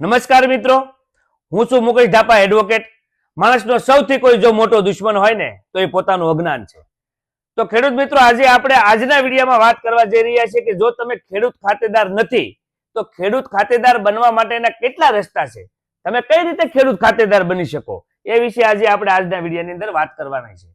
નમસ્કાર મિત્રો, હું છું મુકેશ ધાપા એડવોકેટ માણસનો સૌથી કોઈ જો મોટો દુશ્મન હોય ને, તો એ પોતાનું અજ્ઞાન છે. તો ખેડૂત મિત્રો, આજે આપણે આજના વિડીયોમાં વાત કરવા જઈ રહ્યા છીએ કે જો તમે ખેડૂત ખાતેદાર નથી, તો ખેડૂત ખાતેદાર બનવા માટેના કેટલા રસ્તા છે? તમે કઈ રીતે ખેડૂત ખાતેદાર બની શકો? એ વિશે આજે આપણે આજના વિડીયોની અંદર વાત કરવાના છે.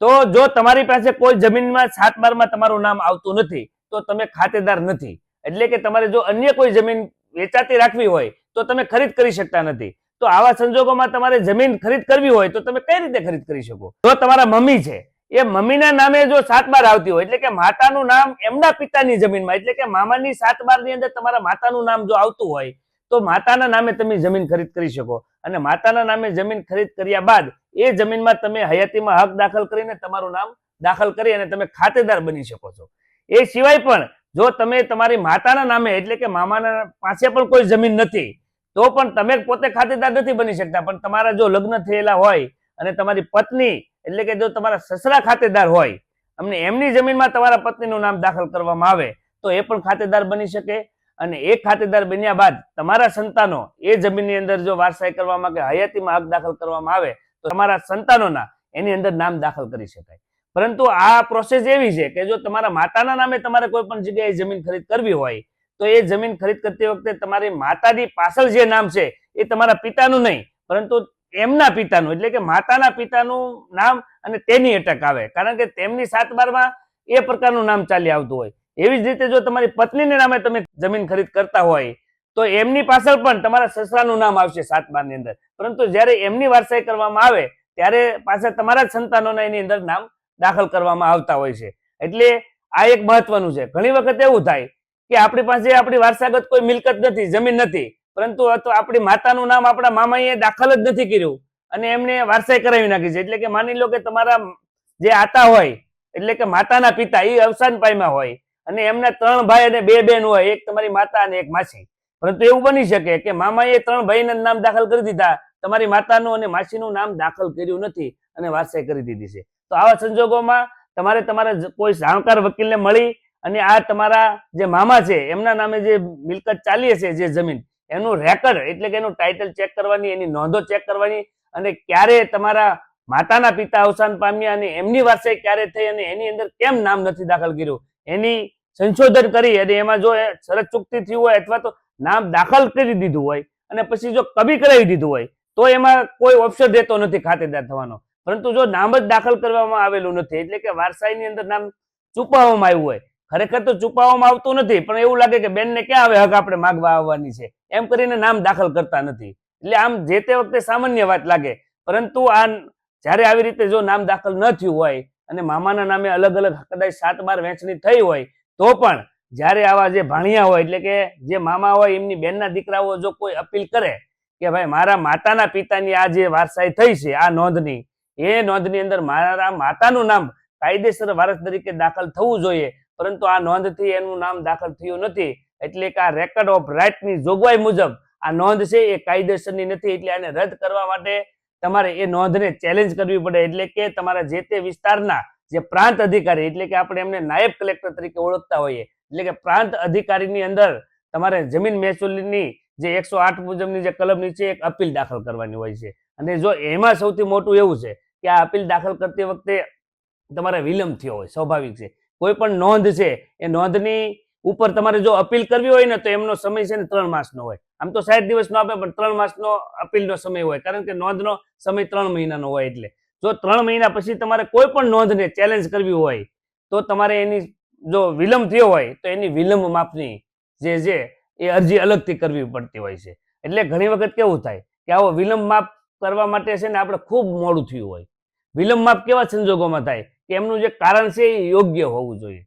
તો જો તમારી પાસે કોઈ જમીનમાં સાત બારમાં તમારું નામ આવતું નથી, તો તમે ખાતેદાર નથી. એટલે કે તમારે જો અન્ય કોઈ જમીન વેચાતી રાખવી હોય તો તમે ખરીદ કરી શકતા નથી. તો આવા સંજોગોમાં તમારે જમીન ખરીદ કરવી હોય તો તમે કઈ રીતે ખરીદ કરી શકો? જો તમારા મમ્મી છે, એ મમ્મીના નામે જો સાત બાર આવતી હોય, એટલે કે માતાનું નામ એમના પિતાની જમીનમાં, એટલે કે મામાની સાત બારની અંદર તમારા માતાનું નામ જો આવતું હોય, તો માતાના નામે તમે જમીન ખરીદ કરી શકો. અને માતાના નામે જમીન ખરીદ કર્યા બાદ, એ જમીનમાં તમે હયાતીમાં હક દાખલ કરીને તમારું નામ દાખલ કરી અને તમે ખાતેદાર બની શકો છો. એ સિવાય પણ, જો તમે તમારી માતાના નામે, એટલે કે મામાના પાસે પણ કોઈ જમીન નથી તો પણ તમે પોતે ખાતેદાર નથી બની શકતા, પણ તમારા જો લગ્ન થયેલા હોય અને તમારી પત્ની, એટલે કે જો તમારા સસરા ખાતેદાર હોય, અમને એમની જમીનમાં તમારા પત્નીનું નામ દાખલ કરવામાં આવે, તો એ પણ ખાતેદાર બની શકે. અને એ ખાતેદાર બન્યા બાદ તમારા સંતાનો એ જમીનની અંદર જો વારસાઈ કરવામાં કે હયાતીમાં હક દાખલ કરવામાં આવે, તો તમારા સંતાનોના એની અંદર નામ દાખલ કરી શકાય. પરંતુ આ પ્રોસેસ એવી છે કે જો તમારા માતાના નામે તમારે કોઈ પણ જગ્યાએ જમીન ખરીદ કરવી હોય તો એ જમીન ખરીદ કરતી વખતે તમારી માતાની પાછળ જે નામ છે, એ તમારા પિતાનું નહીં, પરંતુ એમના પિતાનું, એટલે કે માતાના પિતાનું નામ અને તેની અટક આવે. કારણ કે તેમની સાત બારમાં એ પ્રકારનું નામ ચાલી આવતું હોય. એવી જ રીતે જો તમારી પત્નીને નામે તમે જમીન ખરીદ કરતા હોય, તો એમની પાછળ પણ તમારા સસરાનું નામ આવશે સાત બારની અંદર. પરંતુ જ્યારે એમની વારસાઈ કરવામાં આવે, ત્યારે પાછળ તમારા જ સંતાનોના એની અંદર નામ દાખલ કરવામાં આવતા હોય છે. એટલે આ એક મહત્વનું છે. ઘણી વખત એવું થાય કે આપણી પાસે, આપણી વારસાગત કોઈ મિલકત નથી, જમીન નથી. પરંતુ આપણી માતાનું નામ આપણા મામાએ દાખલ જ નથી કર્યું. અને એમને વારસાઈ કરાવી નાખી છે. એટલે કે માની લો કે તમારા જે આતા હોય, એટલે કે માતાના પિતા એ અવસાન પામ્યા હોય. અને એમના ત્રણ ભાઈ અને બે બેન હોય, એક તમારી માતા અને એક માસી. પરંતુ એવું બની શકે કે મામાએ ત્રણ ભાઈના નામ દાખલ કરી દીધા. તમારી માતાનું અને માસીનું નામ દાખલ કર્યું નથી અને વારસાઈ કરી દીધી છે. તો આવા સંજોગોમાં તમારે તમારા કોઈ જાણકાર વકીલને મળી અને આ તમારા જે મામા છે, એમના નામે જે મિલકત ચાલી હશે, જે જમીન, એનું રેકર્ડ એટલે કે એનું ટાઇટલ ચેક કરવાની, એની નોંધો ચેક કરવાની, અને ક્યારે તમારા માતાના પિતા અવસાન પામ્યા અને એમની વારસાઈ ક્યારે થઈ અને એની અંદર કેમ નામ નથી દાખલ કર્યું, એની સંશોધન કરી અને એમાં જો શરત ચૂકતી થયું હોય અથવા તો નામ દાખલ કરી દીધું હોય, અને પછી જો કબી કરાવી દીધું હોય, તો એમાં કોઈ ઓપ્શન રહેતો નથી ખાતેદાર થવાનો. પરંતુ જો નામ જ દાખલ કરવામાં આવેલું નથી, એટલે કે વારસાઈની અંદર નામ છુપાવવામાં આવ્યું હોય ખરેખર તો ચૂકવવામાં આવતું નથી, પણ એવું લાગે કે બેનને ક્યાં આવે હક આપણે માગવા આવવાની છે? એમ કરીને નામ દાખલ કરતા નથી. એટલે આમ જે તે વખતે સામાન્ય વાત લાગે, પરંતુ આ જ્યારે આવી રીતે જો નામ દાખલ ન થયું હોય અને મામાના નામે અલગ અલગ કદાચ સાત બાર વેચણી થઈ હોય, તો પણ જ્યારે આવા જે ભાણિયા હોય, એટલે કે જે મામા હોય, એમની બેનના દીકરાઓ જો કોઈ અપીલ કરે કે ભાઈ મારા માતાના પિતાની આ જે વારસાઈ થઈ છે, આ નોંધની, એ નોંધની અંદર મારા માતાનું નામ કાયદેસર વારસ તરીકે દાખલ થવું જોઈએ પરંતુ આ નોંધથી એનું નામ દાખલ થયું નથી. એટલે કે આ રેકર્ડ ઓફ રાઇટની જોગવાઈ મુજબ આ નોંધ છે એ કાયદેસરની નથી, એટલે આને રદ કરવા માટે તમારે એ નોંધને ચેલેન્જ કરવી પડે. એટલે કે તમારા જે તે વિસ્તારના જે પ્રાંત અધિકારી, એટલે કે આપણે એમને નાયબ કલેક્ટર તરીકે ઓળખતા હોઈએ, એટલે કે પ્રાંત અધિકારીની અંદર તમારે જમીન મહેસૂલની જે એકસો આઠ મુજબની જે કલમ નીચે એક અપીલ દાખલ કરવાની હોય છે. અને જો એમાં સૌથી મોટું એવું છે કે આ અપીલ દાખલ કરતી વખતે તમારે વિલંબ થયો હોય, સ્વાભાવિક છે. કોઈ પણ નોંધ છે, એ નોંધની ઉપર તમારે જો અપીલ કરવી હોય ને તો એમનો સમય છે ને ત્રણ માસનો હોય. આમ તો સાઠ દિવસનો આપે, પણ ત્રણ માસનો અપીલનો સમય હોય. કારણ કે નોંધનો સમય ત્રણ મહિનાનો હોય એટલે. જો ત્રણ મહિના પછી તમારે કોઈ પણ નોંધને ચેલેન્જ કરવી હોય, તો તમારે એની જો વિલંબ થયો હોય, તો એની વિલંબ માપની જે છે, એ અરજી અલગથી કરવી પડતી હોય છે. એટલે ઘણી વખત કેવું થાય કે આવો વિલંબ માપ કરવા માટે છે ને આપણે ખૂબ મોડું થયું હોય. વિલંબ માપ કેવા સંજોગોમાં થાય? કે એમનું જે કારણ છે એ યોગ્ય હોવું જોઈએ.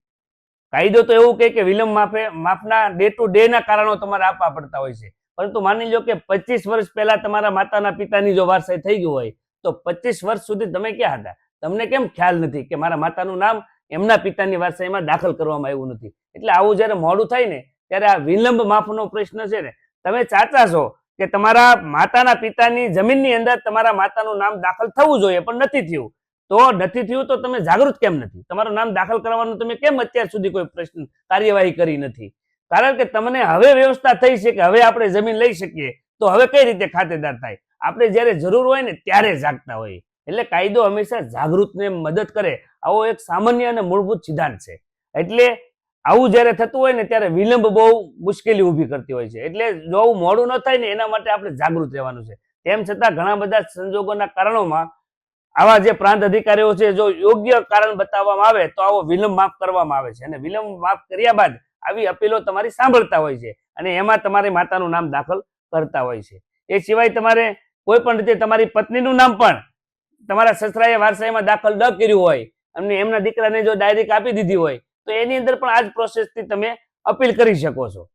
કાયદો તો એવું કહે કે વિલંબ માફે, માફના ડે ટુ ડે ના કારણો તમારે આપવા પડતા હોય છે. પરંતુ માની લો કે પચીસ વર્ષ પહેલા તમારા માતાના પિતાની જો વારસાઈ થઈ ગયું હોય, તો પચીસ વર્ષ સુધી તમે ક્યાં હતા? તમને કેમ ખ્યાલ નથી કે મારા માતાનું નામ એમના પિતાની વારસાઈમાં દાખલ કરવામાં આવ્યું નથી? એટલે આવું જ્યારે મોડું થાય ને, ત્યારે આ વિલંબ માફનો પ્રશ્ન છે ને, તમે ચાચા છો કે તમારા માતાના પિતાની જમીનની અંદર તમારા માતાનું નામ દાખલ થવું જોઈએ, પણ નથી થયું. તો નથી થયું તો તમે જાગૃત કેમ નથી? તમારું નામ દાખલ કરવાનું તમે કેમ અત્યાર સુધી કોઈ પ્રશ્ન, કાર્યવાહી કરી નથી? કારણ કે તમને હવે વ્યવસ્થા થઈ છે કે હવે આપણે જમીન લઈ શકીએ, તો હવે કઈ રીતે ખાતેદાર થાય? આપણે જ્યારે જરૂર હોય ને ત્યારે જાગતા હોઈએ. એટલે કાયદો હંમેશા જાગૃતને મદદ કરે. આવો એક સામાન્ય અને મૂળભૂત સિદ્ધાંત છે. એટલે આવું જ્યારે થતું હોય ને ત્યારે વિલંબ બહુ મુશ્કેલી ઊભી કરતી હોય છે. એટલે જો આવું મોડું ન થાય ને એના માટે આપણે જાગૃત રહેવાનું છે. તેમ છતાં ઘણા બધા સંજોગોના કારણોમાં આવા જે પ્રાંત અધિકારીઓ છે, જો યોગ્ય કારણ બતાવવામાં આવે, તો આવો વિલંબ માફ કરવામાં આવે છે. અને વિલંબ માફ કર્યા બાદ આવી અપીલો તમારી સાંભળતા હોય છે અને એમાં તમારી માતાનું નામ દાખલ કરતા હોય છે. એ સિવાય તમારે કોઈ પણ રીતે તમારી પત્નીનું નામ પણ તમારા સસરાએ વારસાઈમાં દાખલ ન કર્યું હોય અને એમના દીકરાને જો ડાયરેક્ટ આપી દીધી હોય, તો એની અંદર પણ આ જ પ્રોસેસથી તમે અપીલ કરી શકો છો.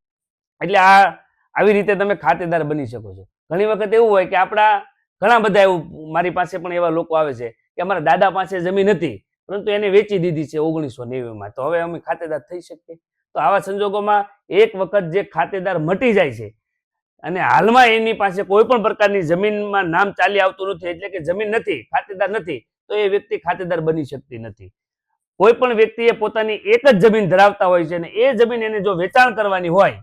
એટલે આ આવી રીતે તમે ખાતેદાર બની શકો છો. ઘણી વખત એવું હોય કે આપણા ઘણા બધા એવું મારી પાસે પણ એવા લોકો આવે છે કે અમારા દાદા પાસે જમીન હતી, પરંતુ એને વેચી દીધી છે ઓગણીસો નેવીમાં. તો હવે અમે ખાતેદાર થઈ શકીએ. તો આવા સંજોગોમાં એક વખત જે ખાતેદાર મટી જાય છે, અને હાલમાં એની પાસે કોઈ પણ પ્રકારની જમીનમાં નામ ચાલી આવતું નથી, એટલે કે જમીન નથી, ખાતેદાર નથી, તો એ વ્યક્તિ ખાતેદાર બની શકતી નથી. કોઈ પણ વ્યક્તિએ પોતાની એક જ જમીન ધરાવતા હોય છે અને એ જમીન એને જો વેચાણ કરવાની હોય,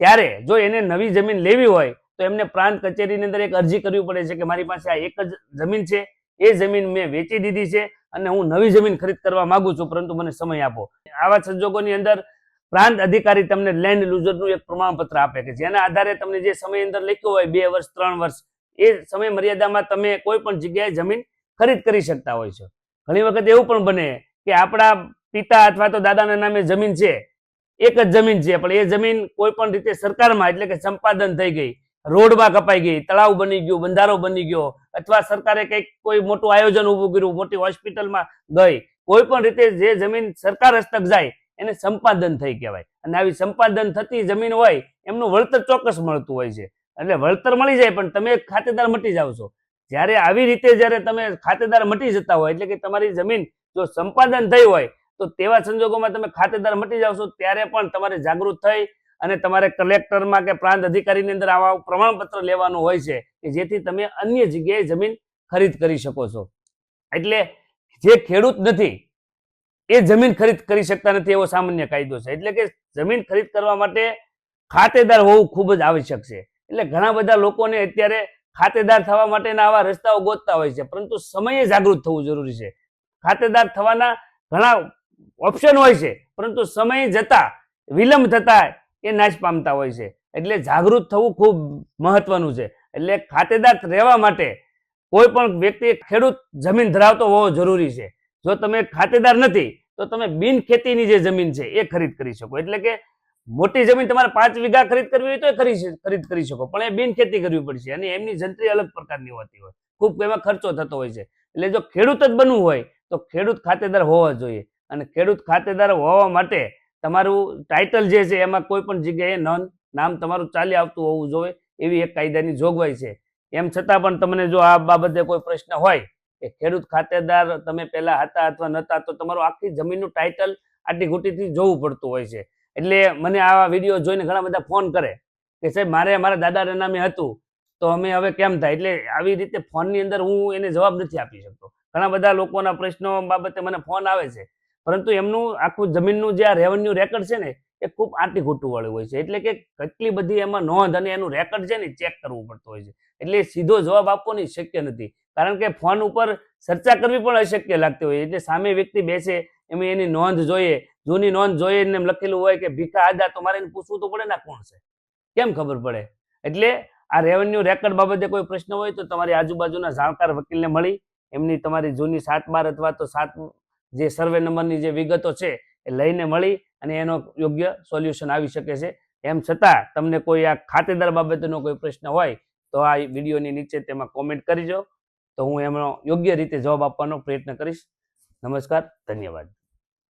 ત્યારે જો એને નવી જમીન લેવી હોય તો એમને પ્રાંત કચેરીની અંદર એક અરજી કરવી પડે છે કે મારી પાસે આ એક જ જમીન છે. એ જમીન મેં વેચી દીધી છે અને હું નવી જમીન ખરીદ કરવા માંગુ છું, પરંતુ મને સમય આપો. આવા સંજોગોની અંદર પ્રાંત અધિકારી તમને લેન્ડ લુઝરનું એક પ્રમાણપત્ર આપે કે જેના આધારે તમને જે સમય અંદર લખ્યો હોય, બે વર્ષ, ત્રણ વર્ષ, એ સમય મર્યાદામાં તમે કોઈ પણ જગ્યાએ જમીન ખરીદ કરી શકતા હોય છો. ઘણી વખત એવું પણ બને કે આપણા પિતા અથવા તો દાદાના નામે જમીન છે, એક જ જમીન છે, પણ એ જમીન કોઈ પણ રીતે સરકારમાં, એટલે કે સંપાદન થઈ ગઈ રોડમાં કપાઈ ગઈ, તળાવ બની ગયું, બંધારો બની ગયો, અથવા સરકારે કંઈક કોઈ મોટું આયોજન ઊભું કર્યું, મોટી હોસ્પિટલમાં ગઈ, કોઈ પણ રીતે જે જમીન સરકાર હસ્તક જાય એને સંપાદન થઈ કહેવાય. અને આવી સંપાદન થતી જમીન હોય, એમનું વળતર ચોક્કસ મળતું હોય છે. એટલે વળતર મળી જાય, પણ તમે ખાતેદાર મટી જાવ છો. જ્યારે આવી રીતે જ્યારે તમે ખાતેદાર મટી જતા હોય, એટલે કે તમારી જમીન જો સંપાદન થઈ હોય, તો તેવા સંજોગોમાં તમે ખાતેદાર મટી જાવ છો, ત્યારે પણ તમારે જાગૃત થઈ અને તમારે કલેક્ટરમાં કે પ્રાંત અધિકારીની અંદર આવા પ્રમાણપત્ર લેવાનું હોય છે કે જેથી તમે અન્ય જગ્યાએ જમીન ખરીદ કરી શકો છો. એટલે જે ખેડૂત નથી, એ જમીન ખરીદ કરી શકતા નથી એવો સામાન્ય કાયદો છે. એટલે કે જમીન ખરીદ કરવા માટે ખાતેદાર હોવું ખૂબ જ આવશ્યક છે. એટલે ઘણા બધા લોકોને અત્યારે ખાતેદાર થવા માટેના આવા રસ્તાઓ ગોતતા હોય છે, પરંતુ સમયે જાગૃત થવું જરૂરી છે. ખાતેદાર થવાના ઘણા ઓપ્શન હોય છે, પરંતુ સમય જતા, વિલંબ થતા એ નાશ પામતા હોય છે. એટલે જાગૃત થવું ખૂબ મહત્વનું છે. એટલે ખાતેદાર રહેવા માટે કોઈ પણ વ્યક્તિ ખેડૂત જમીન ધરાવતો હોવો જરૂરી છે. જો તમે ખાતેદાર નથી, તો તમે બિન ખેતીની જે જમીન છે એ ખરીદ કરી શકો. એટલે કે મોટી જમીન તમારે પાંચ વીઘા ખરીદ કરવી હોય તો એ ખરી ખરીદ કરી શકો. પણ એ બિન ખેતી કરવી પડશે અને એમની જંત્રી અલગ પ્રકારની હોતી હોય. ખૂબ એમાં ખર્ચો થતો હોય છે. એટલે જો ખેડૂત જ બનવું હોય, તો ખેડૂત ખાતેદાર હોવા જોઈએ. અને ખેડૂત ખાતેદાર હોવા માટે તમારું ટાઇટલ જે છે, એમાં કોઈ પણ જગ્યાએ નન, નામ તમારું ચાલી આવતું હોવું જોઈએ, એવી એક કાયદાની જોગવાઈ છે. એમ છતાં પણ તમને જો આ બાબતે કોઈ પ્રશ્ન હોય, કે ખેડૂત ખાતેદાર તમે પહેલા હતા અથવા નતા, તો તમારું આખી જમીનનું ટાઇટલ આટી ઘૂંટીથી જોવું પડતું હોય છે. એટલે મને આવા વીડિયો જોઈને ઘણા બધા ફોન કરે, કે સાહેબ, મારે મારા દાદાના નામે હતું, તો અમે હવે કેમ થાય? એટલે આવી રીતે ફોનની અંદર હું એને જવાબ નથી આપી શકતો. ઘણા બધા લોકોના પ્રશ્નો બાબતે મને ફોન આવે છે. પરંતુ એમનું આખું જમીનનું જે આ રેવન્યુ રેકર્ડ છે ને, એ ખૂબ આંટી ઘૂંટું વાળું હોય છે. એટલે કે કેટલી બધી એમાં નોંધ અને એનું રેકર્ડ છે ને ચેક કરવું પડતું હોય છે. એટલે સીધો જવાબ આપવાની શક્ય નથી. કારણ કે ફોન ઉપર ચર્ચા કરવી પણ અશક્ય લાગતી હોય એટલે સામે વ્યક્તિ બેસે, એમ એની નોંધ જોઈએ. જૂની નોંધ જોઈએ એને લખેલું હોય કે ભીખા આદા, તો મારે એને પૂછવું તો પડે ને કોણ છે? કેમ ખબર પડે? એટલે આ રેવન્યુ રેકર્ડ બાબતે કોઈ પ્રશ્ન હોય તો તમારી આજુબાજુના જાણકાર વકીલને મળી. એમની તમારી જૂની સાત બાર અથવા તો સાત જે સર્વે નંબરની જે વિગતો છે એ લઈને મળી અને એનો યોગ્ય સોલ્યુશન આવી શકે છે. એમ છતાં તમને કોઈ આ ખાતેદાર બાબતનો કોઈ પ્રશ્ન હોય તો આ વિડીયોની નીચે તેમાં કોમેન્ટ કરજો તો હું એમનો યોગ્ય રીતે જવાબ આપવાનો પ્રયત્ન કરીશ. નમસ્કાર, ધન્યવાદ.